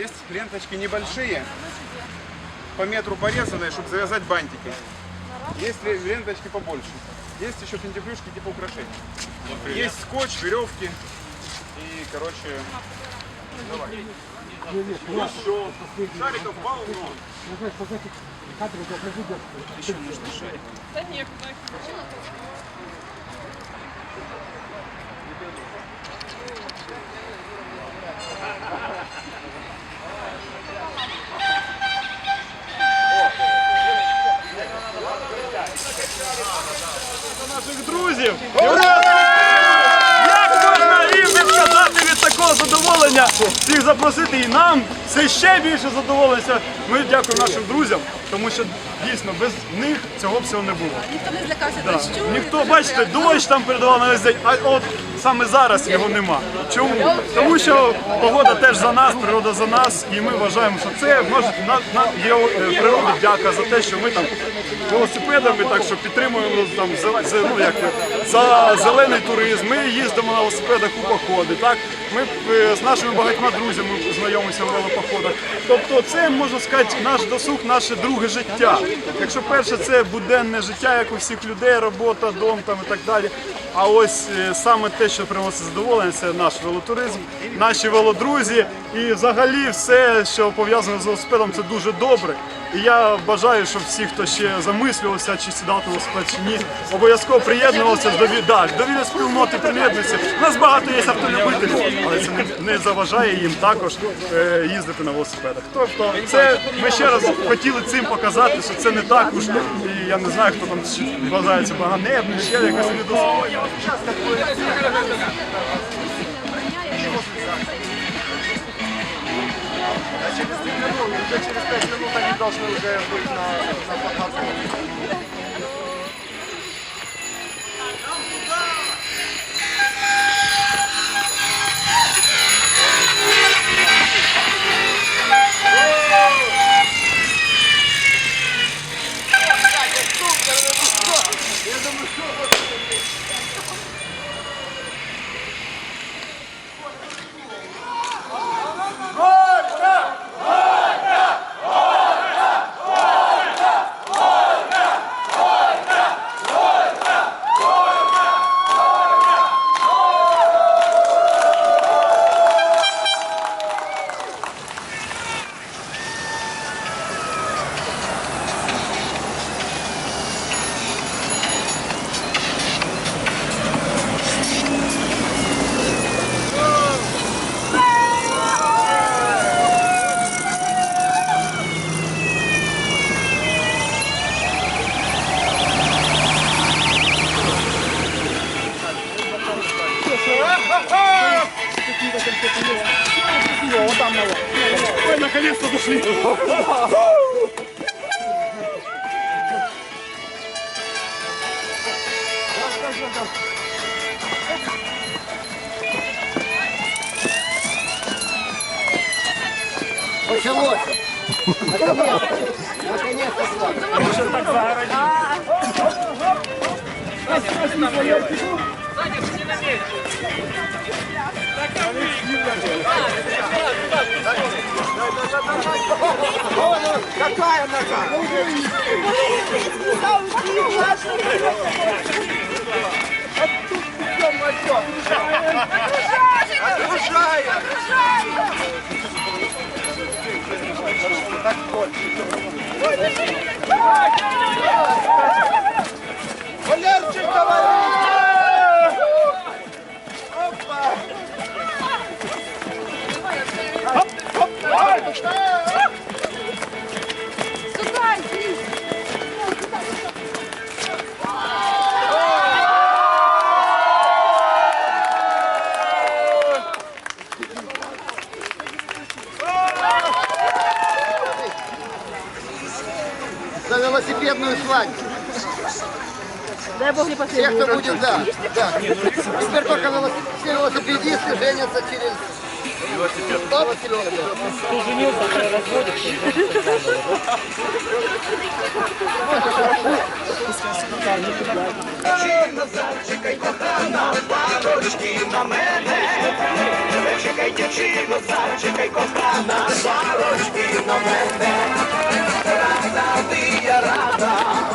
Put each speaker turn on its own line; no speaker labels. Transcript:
Есть ленточки небольшие, по метру порезанные, чтобы завязать бантики. Есть ле- ленточки побольше. Есть еще финтифлюшки типа украшений. Есть скотч, веревки и, короче, давай. Еще шариков полно.
Да нет,
всіх запросити і нам це ще більше задоволення. Ми дякуємо нашим друзям, тому що дійсно без них цього всього не було.
Ніхто не злякався
Да.
дощу.
Ніхто, бачите, дощ там передавав на весь день, а от саме зараз його нема. Чому? Тому що погода теж за нас, природа за нас, і ми вважаємо, що це може на, на є е, природі дяка за те, що ми там велосипедами, так що підтримуємо там за, за, ну, як, за зелений туризм. Ми їздимо на велосипедах у походи. Так ми е, з нашими багатьма друзями знайомимося в велопоходах. Тобто, це можна сказати, наш досуг, наше друге життя. Якщо перше це буденне життя, як у всіх людей, робота, дом там і так далі. А ось е, саме те, що приносить задоволення, це наш велотуризм, наші велодрузі і взагалі все, що пов'язане з велосипедом, це дуже добре. І я бажаю, щоб всі, хто ще замислювався, чи сідати велосипед, чи ні, обов'язково приєднувалися до да, до вільної спільноти, приєднуються. У нас багато є автолюбителів, але це не, не заважає їм також е, їздити на велосипедах. Тобто, це ми ще раз хотіли цим показати, що це не так уж. І я не знаю, хто там вважається баганебним, ще якось не дозволяє.
Уже через 5 минут они должны уже быть на, на платформе.
Ой, наконец-то дошли.
Началось. Наконец-то с вами.
Мы же так загородили. Садишь,
не намерен.
Так, как вы. Валерчик, давай! Велосипедную свадьбу.
Дай Бог не
Все,
последний.
кто будет, да. да. Теперь только все велосипедисты женятся через велосипед.
Назарчика й кохана,
зарочки на мене. Зачекай, дівчино, зачекай, кохана, зарочки на мене. parada.